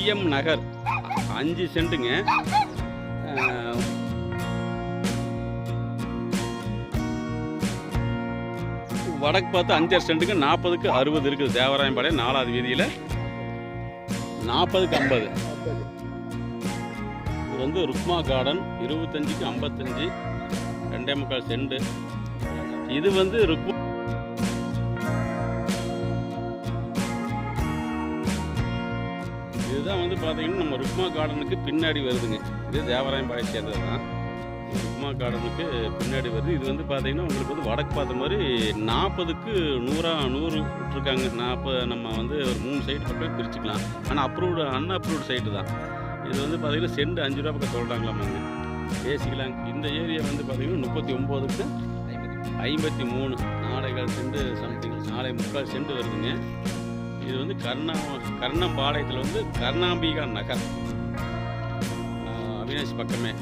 CM நகர். அஞ்சு சென்ட்டுங்க. வடக்கு பார்த்து அஞ்சரை சென்ட்டுக்கு நாற்பதுக்கு அறுபது இருக்குது. தேவராயம்பாளையம் நாலாவது வீதியில். நாற்பதுக்கு ஐம்பது. இது வந்து ருக்மா கார்டன் இருபத்தஞ்சுக்கு ஐம்பத்தஞ்சு ரெண்டே முக்கால் செண்டு இது வந்து ருக்மா இதுதான் வந்து பார்த்தீங்கன்னா நம்ம ருக்மா கார்டனுக்கு பின்னாடி வருதுங்க. இது தேவராயம்பாளைய சேர்ந்தது தான். ருக்மா கார்டனுக்கு பின்னாடி வருது. இது வந்து பார்த்தீங்கன்னா உங்களுக்கு வந்து வடக்கு பார்த்த மாதிரி நாற்பதுக்கு நூறா நூறு விட்ருக்காங்க நாற்பது நம்ம வந்து ஒரு மூணு சைடு பக்கம் பிரிச்சுக்கலாம். ஆனால் அப்ரூவ்டு அன்அப்ரூவ்டு சைட்டு தான். இது வந்து பார்த்தீங்கன்னா செண்டு அஞ்சு ரூபா பக்கம் சொல்கிறாங்களாமாங்க பேசிக்கலாம். இந்த ஏரியா வந்து பார்த்தீங்கன்னா முப்பத்தி ஒம்போதுக்கு ஐம்பத்தி மூணு. நாளைகால் செண்டு சம்திங் நாளை முக்கால் செண்டு வருதுங்க. இது வந்து கர்ணா கர்ணம்பாளையத்தில் வந்து கர்ணாம்பிகா நகர். ஆஹ் அவினாசி பக்கமே.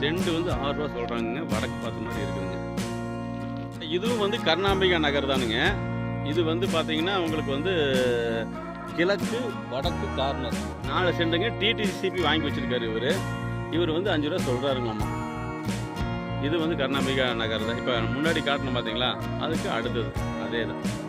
செண்டு வந்து ஆறு ரூபா சொல்கிறாங்க வடக்கு பார்த்த மாதிரி இருக்குதுங்க. இதுவும் வந்து கர்ணாம்பிகா நகர் தானுங்க. இது வந்து பார்த்தீங்கன்னா உங்களுக்கு வந்து கிழக்கு வடக்கு கார்னர் நாலு செண்டுங்க. டிடிசிபி வாங்கி வச்சிருக்காரு இவர். இவர் வந்து அஞ்சு ரூபா சொல்கிறாருங்களாம்மா இது வந்து கர்ணாம்பிகா நகர் தான். இப்போ முன்னாடி காட்டணும் பார்த்தீங்களா அதுக்கு அடுத்தது. அதே தான்